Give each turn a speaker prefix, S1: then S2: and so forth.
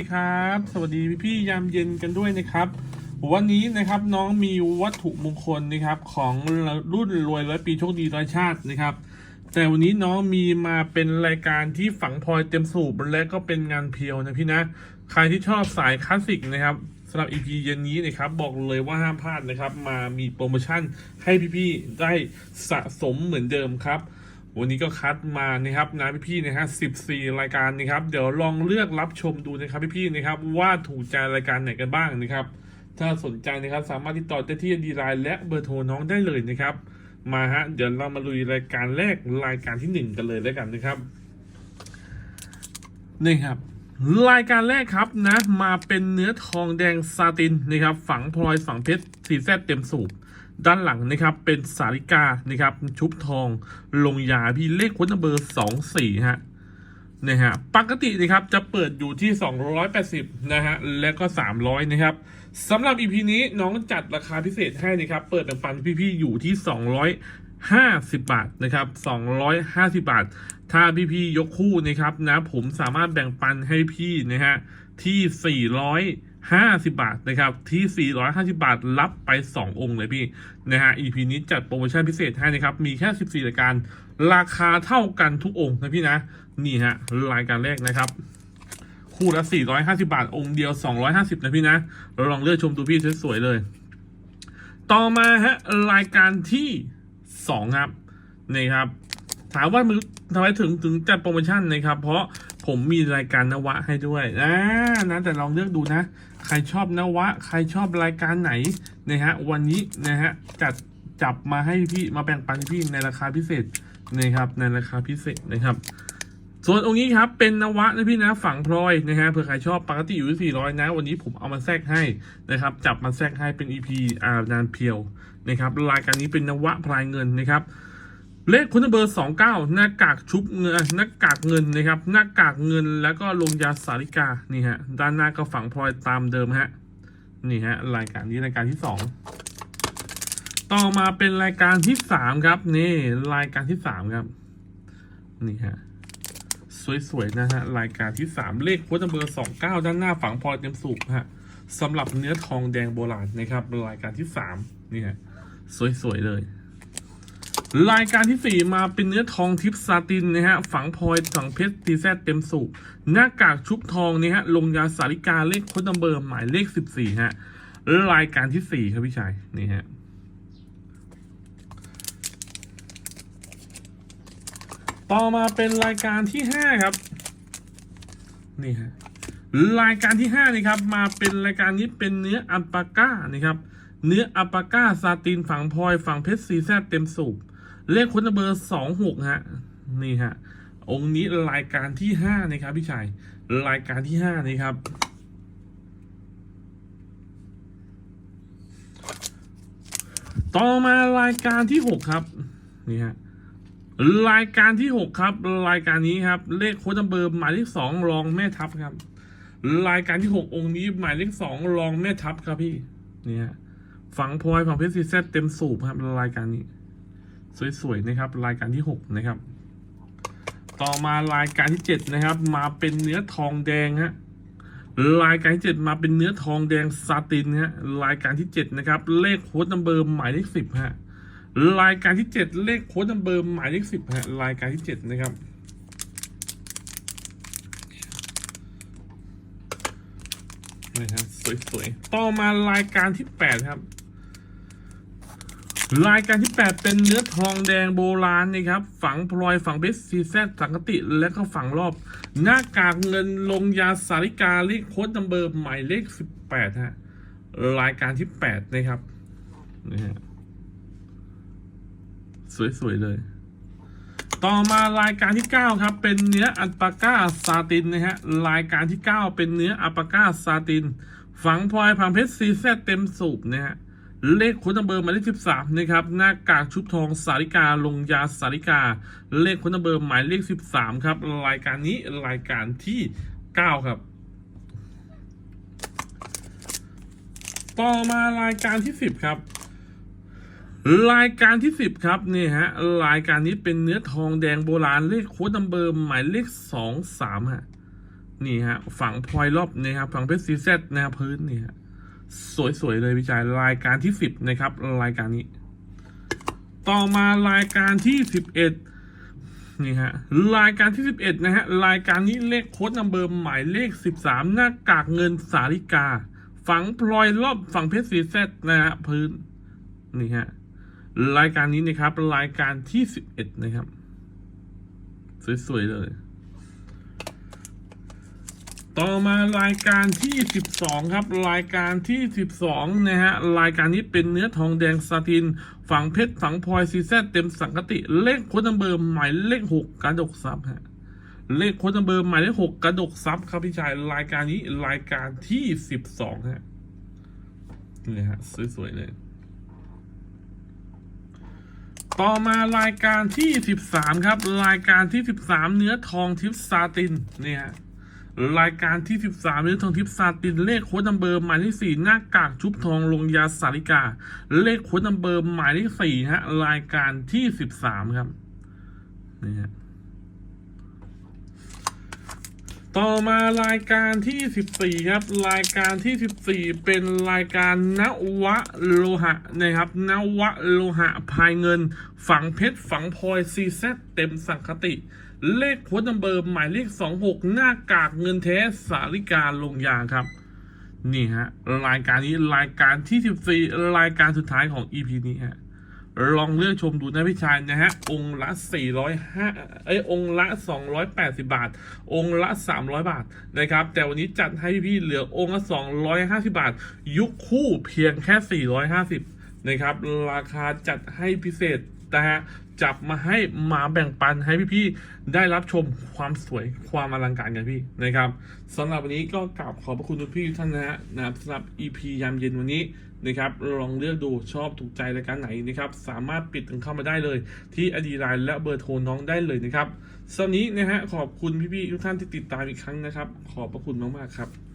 S1: สวัสดีครับ สวัสดีพี่ๆยามเย็นกันด้วยนะครับ วันนี้นะครับน้องมีวัตถุมงคลนะครับของรุ่นรวยร้อยปีโชคดีร้อยชาตินะครับ แต่วันนี้น้องมีมาเป็นรายการที่ฝังพลอยเต็มสูบและก็เป็นงานเพียวนะพี่นะ ใครที่ชอบสายคลาสสิกนะครับสำหรับ EP เย็นนี้นะครับบอกเลยว่าห้ามพลาดนะครับ มามีโปรโมชั่นให้พี่ๆได้สะสมเหมือนเดิมครับ วันนี้ก็คัดมานะครับนะพี่ๆนะฮะ14รายการนะครับ เดี๋ยวลองเลือกรับชมดูนะครับพี่ๆนะครับว่าถูกใจรายการไหนกันบ้างนะครับ ถ้าสนใจนะครับสามารถติดต่อได้ที่ดีไลน์และเบอร์โทรน้องได้เลยนะครับ มาฮะเดี๋ยวเรามาลุยรายการแรกรายการที่หนึ่งกันเลยแล้วกันนะครับนี่ครับรายการแรกครับนะมาเป็นเนื้อทองแดงซาตินนะครับ ฝังพลอยฝังเพชรสีแซดเต็มสูบ ด้านหลังนะครับเป็นสาริกานะครับชุบทองลงยาพี่เลขค้นเบอร์สองสี่ฮะนะฮะปกตินะครับจะเปิดอยู่ที่ 280 นะฮะ และก็ 300 นะครับสำหรับ EP นี้น้องจัดราคาพิเศษให้นะครับ เปิดแบ่งปันพี่ๆอยู่ที่ 250 บาทนะครับ 250 บาท ถ้าพี่ๆยกคู่นะครับนะผมสามารถแบ่งปันให้พี่นะฮะที่ 50 บาทนะครับ ที่ 450 บาท รับไป 2 องค์เลยพี่นะฮะ EP นี้จัดโปรโมชั่นพิเศษให้นะครับ มีแค่ 14รายการราคาเท่ากันทุกองค์นะพี่นะ นี่ฮะ รายการแรกนะครับ คู่ละ 450 บาท องค์เดียว 250 นะพี่นะ เราลองเลือกชมดูพี่สวยๆเลย ต่อมาฮะ รายการที่ 2 ครับ นี่ครับ ถามว่ามึงทำไมถึงถึงจัดโปรโมชั่นนะครับ เพราะผมมีรายการนวะให้ด้วยนะนะแต่ลองเลือกดูนะ รชอบนวะ ใครชอบรายการไหนนะฮะวันนี้นะฮะจัดจับมาให้พี่มาแบ่งปันพี่ในราคาพิเศษนะครับในราคาพิเศษนะครับ ส่วนองค์นี้ครับเป็นนวะนะพี่นะฝังพลอยนะฮะเผื่อใครชอบปกติอยู่ที่400นะ วันนี้ผมเอามาแทรกให้นะครับจับมาแทรกให้เป็น EP อ่านานเพียวนะครับรายการนี้เป็นนวะพลายเงินนะครับ เลขคุณเบอร์ 29 หน้ากากชุบเงินหน้ากากเงินนะครับ หน้ากากเงินแล้วก็ลงยาสาริกานี่ฮะด้านหน้าก็ฝังพลอยตามเดิมฮะนี่ฮะรายการนี้รายการที่ 2 ต่อมาเป็นรายการที่ 3 ครับ นี่รายการที่ 3 ครับ นี่ฮะสวยๆนะฮะรายการที่ 3 เลขคุณเบอร์ 29 ด้านหน้าฝังพลอยเต็มสูบฮะสำหรับเนื้อทองแดงโบราณนะครับรายการที่ 3 นี่ฮะสวยๆเลย รายการที่ 4 มาเป็นเนื้อทองทิพซาตินนะฮะ ฝังพลอยฝังเพชรตีแซดเต็มสูบหน้ากากชุบทองนี่ฮะ ลงยาสาริกาเลขโค้ดนัมเบอร์หมายเลข 14 ฮะ รายการที่ 4 ครับพี่ชาย นี่ฮะต่อมาเป็นรายการที่ 5 ครับ นี่ฮะรายการที่ 5 นี่ครับ มาเป็นรายการนี้เป็นเนื้ออัลปาก้านะครับ เนื้ออัลปาก้าซาตินฝังพลอยฝังเพชรซีแซดเต็มสูบ เลขคุณเบอร์สองหกฮะนี่ฮะองค์นี้รายการที่ห้านะครับพี่ชายรายการที่ห้านี่ครับต่อมารายการที่หกครับนี่ฮะรายการที่หกครับ รายการนี้ครับ เลขโค้ดเบอร์หมายเลขสองรองแม่ทัพครับ รายการที่หกองค์นี้หมายเลขสองรองแม่ทัพครับพี่นี่ฮะฝังพลอยฝังเพชรซีแซดเต็มสูบครับรายการนี้ สวยๆนะครับ รายการที่ 6 นะครับ ต่อมารายการที่ 7 นะครับ มาเป็นเนื้อทองแดงฮะรายการที่ 7 มาเป็นเนื้อทองแดงซาตินฮะรายการที่ 7 นะครับ เลขโค้ดนัมเบอร์หมายเลข10ฮะรายการที่ 7 เลขโค้ดนัมเบอร์หมายเลข10ฮะรายการที่ 7 นะครับนี่ครับสวยๆ ต่อมารายการที่ 8 ครับ รายการที่ 8 เป็นเนื้อทองแดงโบราณนี่ครับ ฝังพลอยฝังเบสซีแซดสังกติ และก็ฝังรอบ หน้ากากเงินลงยาสาริกาเลขโค้ดนัมเบอร์หมายเลข 18 ฮะ รายการที่ 8 นะครับนี่ฮะสวย ๆ เลย ต่อมารายการที่ 9 ครับ เป็นเนื้ออัลปาก้าซาตินนะฮะ รายการที่ 9 เป็นเนื้ออัลปาก้าซาติน ฝังพลอยฝังเพชรซีแซดเต็มสูบนะฮะ เลขคุณนัมเบอร์หมายเลขสิบสามนะครับหน้ากากชุบทองสาริกาลงยาสาริกา เลขคุณนัมเบอร์หมายเลขสิบสามครับ รายการนี้รายการที่เก้าครับ ต่อมารายการที่สิบครับ รายการที่สิบครับนี่ฮะรายการนี้เป็นเนื้อทองแดงโบราณเลขโค้ดนัมเบอร์หมายเลขสองสามฮะนี่ฮะฝังพลอยรอบนะครับฝังเพชรซีเซตนะครับพื้นนี่ฮะ สวยๆเลยพี่ชายรายการที่สิบนะครับ รายการนี้ ต่อมารายการที่สิบเอ็ดนี่ฮะรายการที่สิบเอ็ดนะฮะรายการนี้เลขโค้ดนัมเบอร์หมายเลขสิบสามหน้ากากเงินสาริกา ฝังพลอยรอบฝังเพชรซีเซตนะฮะพื้นนี่ฮะรายการนี้นะครับ รายการที่สิบเอ็ดนะครับ สวยๆเลย ต่อมารายการที่ 12 ครับ รายการที่ 12 นะฮะ รายการนี้เป็นเนื้อทองแดงซาติน ฝังเพชรฝังพลอยซีแซดเต็มสังกติ เลขโค้ดนัมเบอร์หมายเลข 6 กระดกซับฮะเลขโค้ดนัมเบอร์หมายเลข 6 กระดกซับครับพี่ชายรายการนี้รายการที่ 12 ฮะนี่ฮะสวยๆเลยต่อมารายการที่ 13 ครับ รายการที่ 13 เนื้อทองทิพย์ซาตินเนี่ยฮะ รายการที่ 13เนื้อทองทิพซาตินเลขโค้ดนัมเบอร์หมายเลขสี่หน้ากากชุบทองลงยาสาริกา เลขโค้ดนัมเบอร์หมายเลขสี่ฮะรายการที่ 13 ครับนี่ฮะ ต่อมารายการที่ 14 ครับ รายการที่ 14 เป็นรายการนวะโลหะนะครับนวะโลหะพายเงิน ฝังเพชรฝังพลอยซีแซเต็มสังคติ เลขโค้ดนัมเบอร์หมายเลข 26 หน้ากากเงินแท้สาริกาลงยาครับ นี่ฮะ รายการนี้รายการที่ 14 รายการสุดท้ายของ EP นี้ฮะ ลองเลือกชมดูนะพี่ชายนะฮะ องค์ละ405เอ้ยองค์ละ 280 บาท องค์ละ 300 บาทนะครับ แต่วันนี้จัดให้พี่เหลือองค์ละ 250 บาท ยุคคู่เพียงแค่ 450นะครับ ราคาจัดให้พิเศษ นะฮะจับมาให้มาแบ่งปันให้พี่ๆได้รับชมความสวยความอลังการกันพี่นะครับสำหรับวันนี้ก็กราบขอบพระคุณทุกพี่ทุกท่านนะฮะนะครับสำหรับ EP ยามเย็นวันนี้นะครับลองเลือกดูชอบถูกใจรายการไหนนะครับสามารถปิดถึงเข้ามาได้เลย ที่อดีไลน์และเบอร์โทรน้องได้เลยนะครับสำหรับวันนี้นะฮะขอบคุณพี่ๆทุกท่านที่ติดตามอีกครั้งนะครับ ขอบพระคุณมากๆครับ